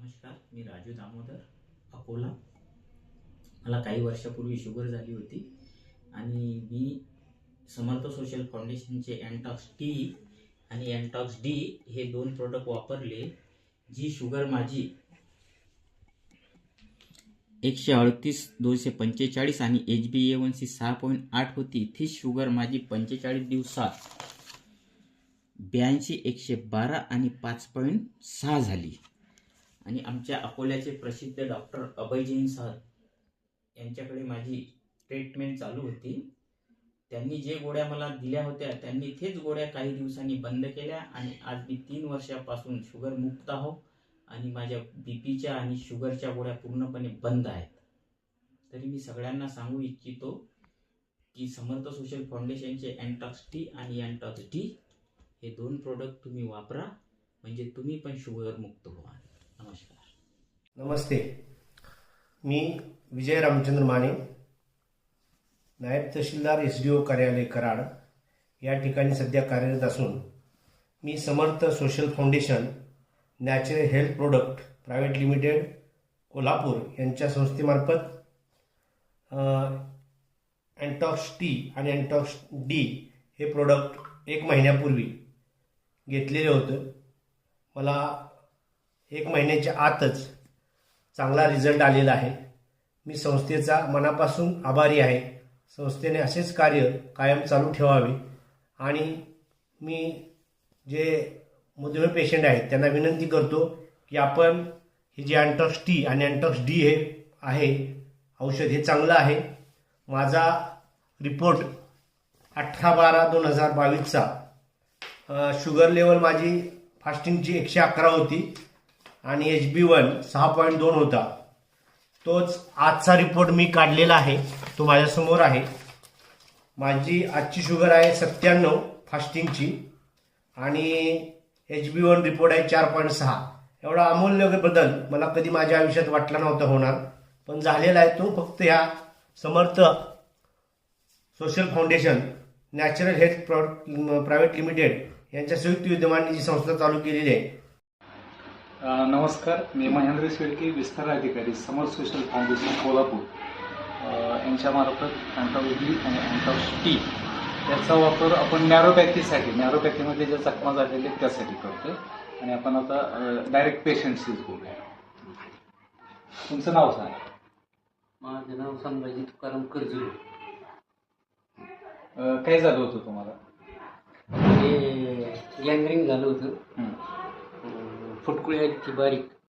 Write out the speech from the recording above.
नमस्कार मी राजू दामोदर अकोला. मला काही वर्षापूर्वी शुगर झाली होती आणि मी समर्थ सोशल फाउंडेशनचे अँटॉक्स टी आणि अँटॉक्स डी हे दोन प्रोडक्ट वापरले जी शुगर माझी एकशे अडतीस दोनशे पंचेचाळीस आणि H B A one C सहा पॉईंट आठ होती. ती शुगर माझी पंचेचाळीस दिवसात ब्याऐंशी एकशे बारा आणि पाच पॉईंट सहा झाली. आणि आमच्या अकोल्याचे प्रसिद्ध डॉक्टर अभय जैन सर यांच्याकडे माझी ट्रीटमेंट चालू होती. त्यांनी जे गोळ्या मला दिल्या होत्या त्यांनी तेच गोळ्या काही दिवसांनी बंद केल्या आणि आज मी तीन वर्षापासून शुगर मुक्त आहो आणि माझ्या बी पीच्या आणि शुगरच्या गोळ्या पूर्णपणे बंद आहेत. तरी मी सगळ्यांना सांगू इच्छितो की समर्थ सोशल फाउंडेशनचे अँटॉक्स टी आणि अँटॉक्स डी हे दोन प्रोडक्ट तुम्ही वापरा म्हणजे तुम्ही पण शुगर मुक्त व्हा. नमस्कार. नमस्ते. मी विजय रामचंद्र माने नायब तहसीलदार एस डी ओ कार्यालय कराड या ठिकाणी सध्या कार्यरत असून मी Samarth social foundation natural health product private limited Kolhapur यांच्या संस्थेमार्फत अँटॉक्स टी आणि अँटॉक्स डी हे प्रोडक्ट एक महिन्यापूर्वी घेतलेले होतं. मला एक महिन्याच्या आतच चांगला रिझल्ट आलेला आहे. मी संस्थेचा मनापासून आभारी आहे. संस्थेने असेच कार्य कायम चालू ठेवावे. आणि मी जे मधुमेह पेशंट आहेत त्यांना विनंती करतो की आपण हे जे अँटॉक्स टी आणि अँटॉक्स डी हे आहे औषध हे चांगलं आहे. माझा रिपोर्ट अठरा बारा दोन हजार बावीसचा शुगर लेवल माझी फास्टिंगची एकशे अकरा होती आणि एच बी वन सहा पॉईंट दोन होता. तोच आजचा रिपोर्ट मी काढलेला आहे. तो माझ्यासमोर आहे. माझी आजची शुगर आहे सत्त्याण्णव फास्टिंगची आणि एच बी वन रिपोर्ट आहे चार पॉईंट सहा. एवढा अमूल्य बदल मला कधी माझ्या आयुष्यात वाटला नव्हता होणार. पण झालेला आहे तो फक्त ह्या Samarth social foundation natural health pro private limited यांच्या संयुक्त विद्यमाने जी संस्था चालू केलेली आहे नमस्कार. मी महेंद्र शेळके विस्तार अधिकारी समर सोशल फाउंडेशन कोल्हापूर. यांच्यामार्फत डी आणि अँटॉक्स टी याचा वापर आपण नॅरोपॅथीसाठी नॅरोपॅथीमध्ये ज्या जखमा झालेले आहेत त्यासाठी करतोय. आणि आपण आता डायरेक्ट पेशंटशीच बोलूया. तुमचं नाव सांगा. माझं नाव संभाजी तुकाराम करजुले अ, काय झालं होतं तुम्हाला? हे गँग्रिंग झालं होतं. हं. अं,